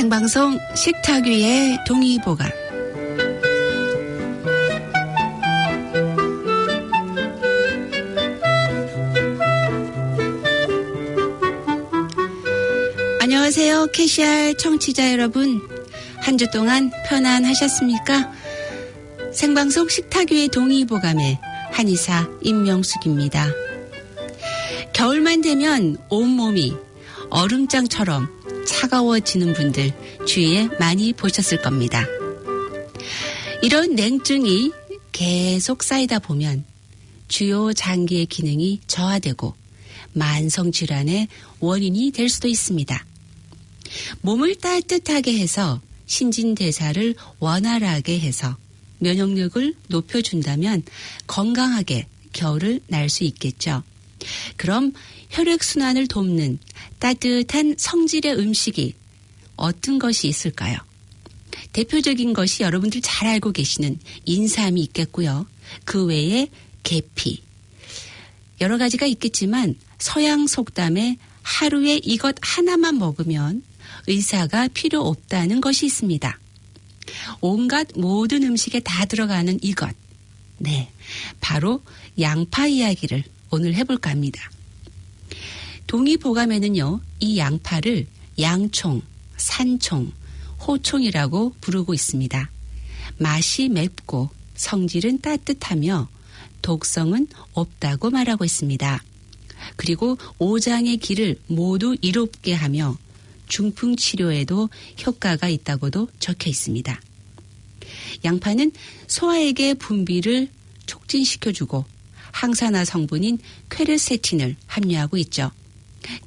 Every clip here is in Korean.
생방송 식탁 위의 동의보감 안녕하세요. 캐시알 청취자 여러분. 한 주 동안 편안하셨습니까? 생방송 식탁 위의 동의보감의 한의사 임명숙입니다. 겨울만 되면 온몸이 얼음장처럼 차가워지는 분들 주위에 많이 보셨을 겁니다. 이런 냉증이 계속 쌓이다 보면 주요 장기의 기능이 저하되고 만성 질환의 원인이 될 수도 있습니다. 몸을 따뜻하게 해서 신진대사를 원활하게 해서 면역력을 높여준다면 건강하게 겨울을 날 수 있겠죠. 그럼 혈액순환을 돕는 따뜻한 성질의 음식이 어떤 것이 있을까요? 대표적인 것이 여러분들 잘 알고 계시는 인삼이 있겠고요. 그 외에 계피. 여러 가지가 있겠지만 서양 속담에 하루에 이것 하나만 먹으면 의사가 필요 없다는 것이 있습니다. 온갖 모든 음식에 다 들어가는 이것. 네. 바로 양파 이야기를 오늘 해볼까 합니다. 동의보감에는요, 이 양파를 양총, 산총, 호총이라고 부르고 있습니다. 맛이 맵고 성질은 따뜻하며 독성은 없다고 말하고 있습니다. 그리고 오장의 길을 모두 이롭게 하며 중풍 치료에도 효과가 있다고도 적혀 있습니다. 양파는 소화액의 분비를 촉진시켜주고 항산화 성분인 퀘르세틴을 함유하고 있죠.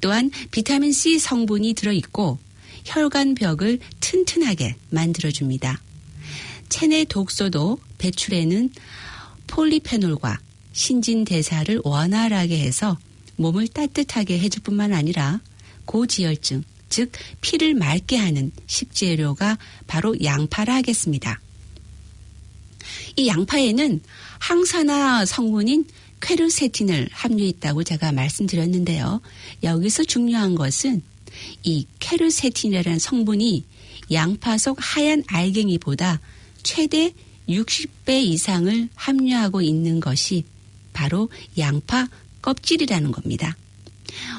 또한 비타민 C 성분이 들어있고 혈관벽을 튼튼하게 만들어줍니다. 체내 독소도 배출에는 폴리페놀과 신진대사를 원활하게 해서 몸을 따뜻하게 해줄 뿐만 아니라 고지혈증, 즉 피를 맑게 하는 식재료가 바로 양파라 하겠습니다. 이 양파에는 항산화 성분인 퀘르세틴을 함유했다고 제가 말씀드렸는데요. 여기서 중요한 것은 이 퀘르세틴이라는 성분이 양파 속 하얀 알갱이보다 최대 60배 이상을 함유하고 있는 것이 바로 양파 껍질이라는 겁니다.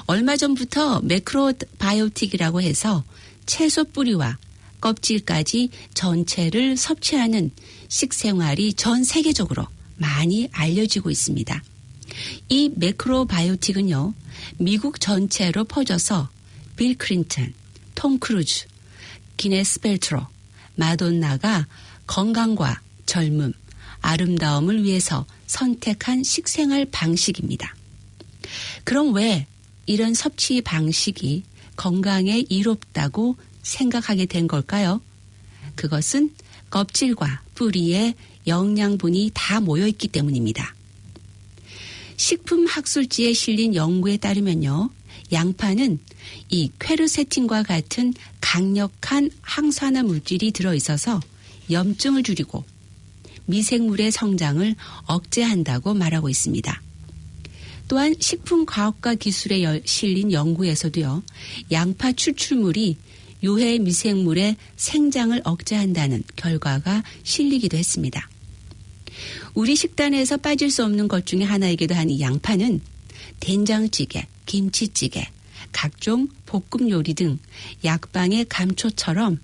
얼마 전부터 매크로바이오틱이라고 해서 채소 뿌리와 껍질까지 전체를 섭취하는 식생활이 전 세계적으로 많이 알려지고 있습니다. 이 매크로바이오틱은요, 미국 전체로 퍼져서 빌 클린턴, 톰 크루즈, 기네스 벨트로, 마돈나가 건강과 젊음, 아름다움을 위해서 선택한 식생활 방식입니다. 그럼 왜 이런 섭취 방식이 건강에 이롭다고 생각하게 된 걸까요? 그것은 껍질과 뿌리에 영양분이 다 모여있기 때문입니다. 식품학술지에 실린 연구에 따르면요. 양파는 이 퀘르세틴과 같은 강력한 항산화 물질이 들어있어서 염증을 줄이고 미생물의 성장을 억제한다고 말하고 있습니다. 또한 식품과학과 기술에 실린 연구에서도요, 양파 추출물이 유해 미생물의 생장을 억제한다는 결과가 실리기도 했습니다. 우리 식단에서 빠질 수 없는 것 중에 하나이기도 한 이 양파는 된장찌개, 김치찌개, 각종 볶음 요리 등 약방의 감초처럼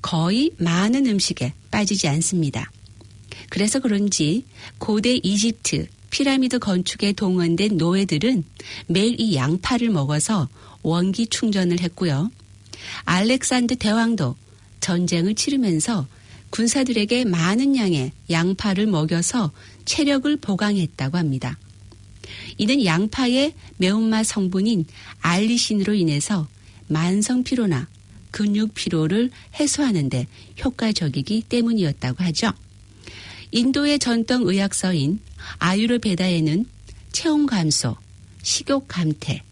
거의 많은 음식에 빠지지 않습니다. 그래서 그런지 고대 이집트 피라미드 건축에 동원된 노예들은 매일 이 양파를 먹어서 원기 충전을 했고요. 알렉산드 대왕도 전쟁을 치르면서 군사들에게 많은 양의 양파를 먹여서 체력을 보강했다고 합니다. 이는 양파의 매운맛 성분인 알리신으로 인해서 만성 피로나 근육 피로를 해소하는데 효과적이기 때문이었다고 하죠. 인도의 전통 의학서인 아유르베다에는 체온 감소, 식욕 감퇴,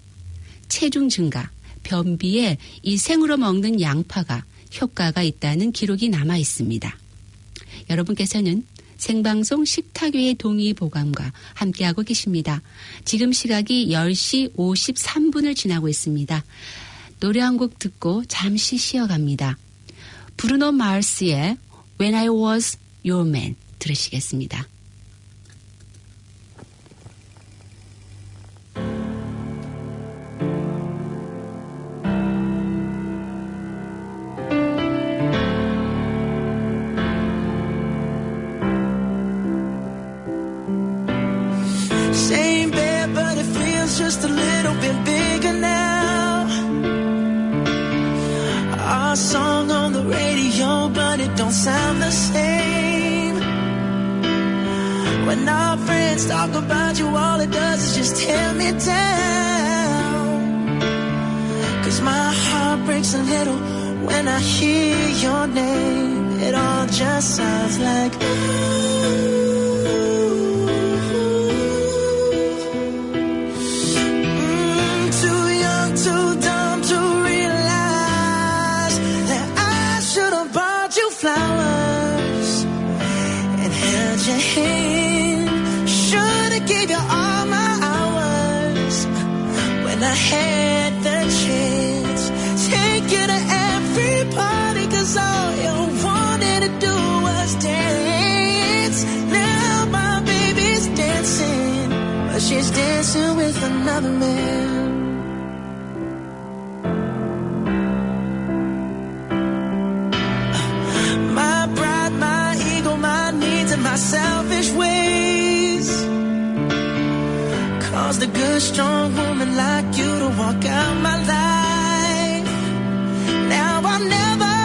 체중 증가, 변비에 이 생으로 먹는 양파가 효과가 있다는 기록이 남아 있습니다. 여러분께서는 생방송 식탁 위의 동의 보감과 함께하고 계십니다. 지금 시각이 10시 53분을 지나고 있습니다. 노래 한 곡 듣고 잠시 쉬어갑니다. 브루노 마르스의 When I Was Your Man 들으시겠습니다. Just a little bit bigger now. Our song on the radio, but it don't sound the same. When our friends talk about you, all it does is just tear me down. Cause my heart breaks a little when I hear your name. It all just sounds like Mm, when I had the chance. Take you to every party, cause all you wanted to do was dance. Now my baby's dancing, but she's dancing with another man. A good, strong woman like you to walk out my life. Now I'll never,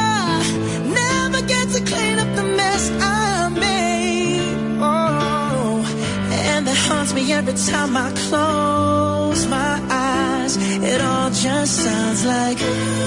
never get to clean up the mess I made. Oh, and that haunts me every time I close my eyes. It all just sounds like. Mm,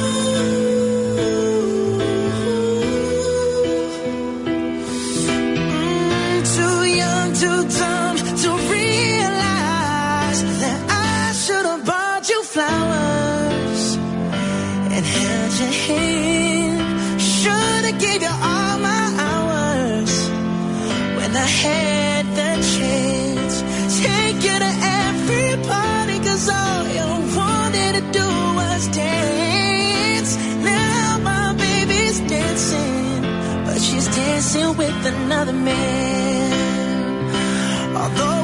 your hand. Should have gave you all my hours when I had the chance. Take you to every party, cause all you wanted to do was dance. Now my baby's dancing, but she's dancing with another man. Although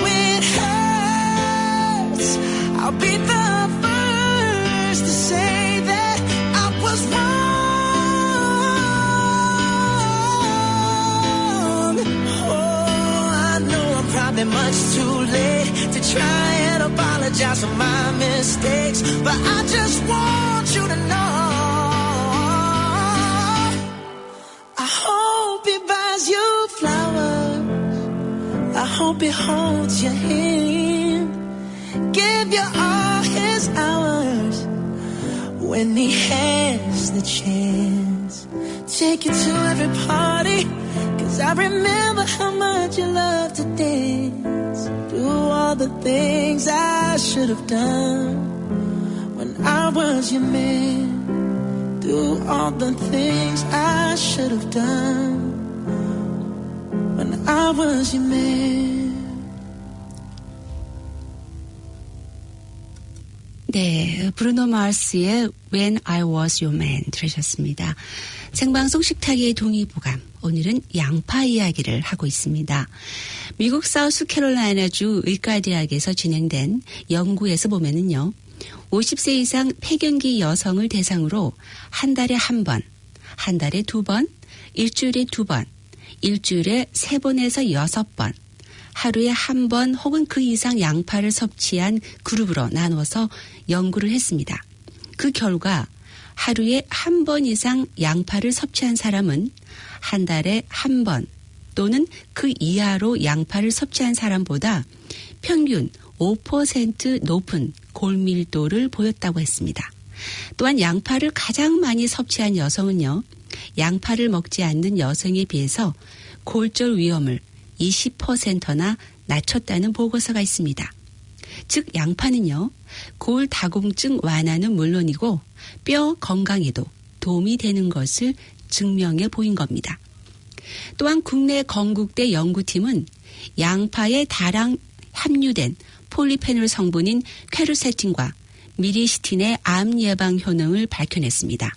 hope he holds your hand. Give you all his hours when he has the chance. Take you to every party. Cause I remember how much you love to dance. Do all the things I should have done when I was your man. Do all the things I should have done when I was your man. 네, 브루노 마르스의 When I Was Your Man 들으셨습니다. 생방송 식탁의 동의보감. 오늘은 양파 이야기를 하고 있습니다. 미국 사우스캐롤라이나주 의과대학에서 진행된 연구에서 보면은요. 50세 이상 폐경기 여성을 대상으로 한 달에 한 번, 한 달에 두 번, 일주일에 두 번, 일주일에 세 번에서 여섯 번, 하루에 한 번 혹은 그 이상 양파를 섭취한 그룹으로 나눠서 연구를 했습니다. 그 결과 하루에 한 번 이상 양파를 섭취한 사람은 한 달에 한 번 또는 그 이하로 양파를 섭취한 사람보다 평균 5% 높은 골밀도를 보였다고 했습니다. 또한 양파를 가장 많이 섭취한 여성은요, 양파를 먹지 않는 여성에 비해서 골절 위험을 20%나 낮췄다는 보고서가 있습니다. 즉, 양파는요, 골 다공증 완화는 물론이고 뼈 건강에도 도움이 되는 것을 증명해 보인 겁니다. 또한 국내 건국대 연구팀은 양파에 다량 함유된 폴리페놀 성분인 퀘르세틴과 미리시틴의 암 예방 효능을 밝혀냈습니다.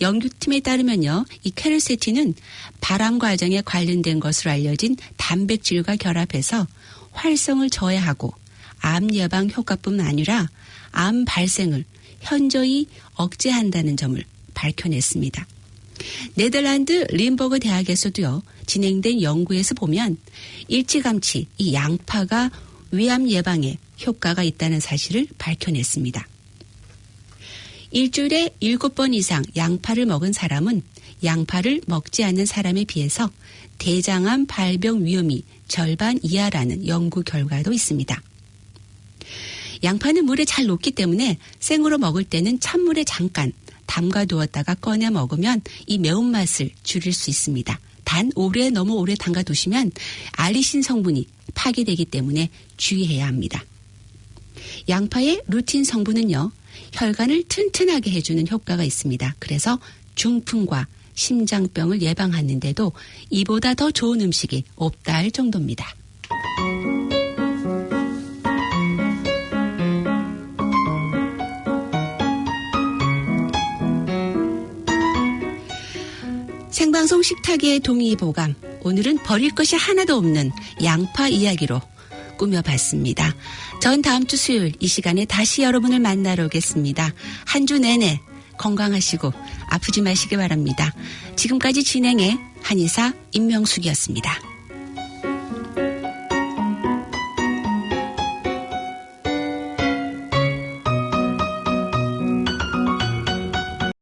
연구팀에 따르면요, 이 캐르세틴은 발암 과정에 관련된 것으로 알려진 단백질과 결합해서 활성을 저해하고 암 예방 효과뿐만 아니라 암 발생을 현저히 억제한다는 점을 밝혀냈습니다. 네덜란드 림버그 대학에서도요, 진행된 연구에서 보면 일찌감치 이 양파가 위암 예방에 효과가 있다는 사실을 밝혀냈습니다. 일주일에 7번 이상 양파를 먹은 사람은 양파를 먹지 않는 사람에 비해서 대장암 발병 위험이 절반 이하라는 연구 결과도 있습니다. 양파는 물에 잘 녹기 때문에 생으로 먹을 때는 찬물에 잠깐 담가 두었다가 꺼내 먹으면 이 매운맛을 줄일 수 있습니다. 단 오래 너무 오래 담가 두시면 알리신 성분이 파괴되기 때문에 주의해야 합니다. 양파의 루틴 성분은요. 혈관을 튼튼하게 해주는 효과가 있습니다. 그래서 중풍과 심장병을 예방하는데도 이보다 더 좋은 음식이 없다 할 정도입니다. 생방송 식탁의 동의보감. 오늘은 버릴 것이 하나도 없는 양파 이야기로 꾸며봤습니다. 전 다음 주 수요일 이 시간에 다시 여러분을 만나러 오겠습니다. 한 주 내내 건강하시고 아프지 마시기 바랍니다. 지금까지 진행해 한의사 임명숙이었습니다.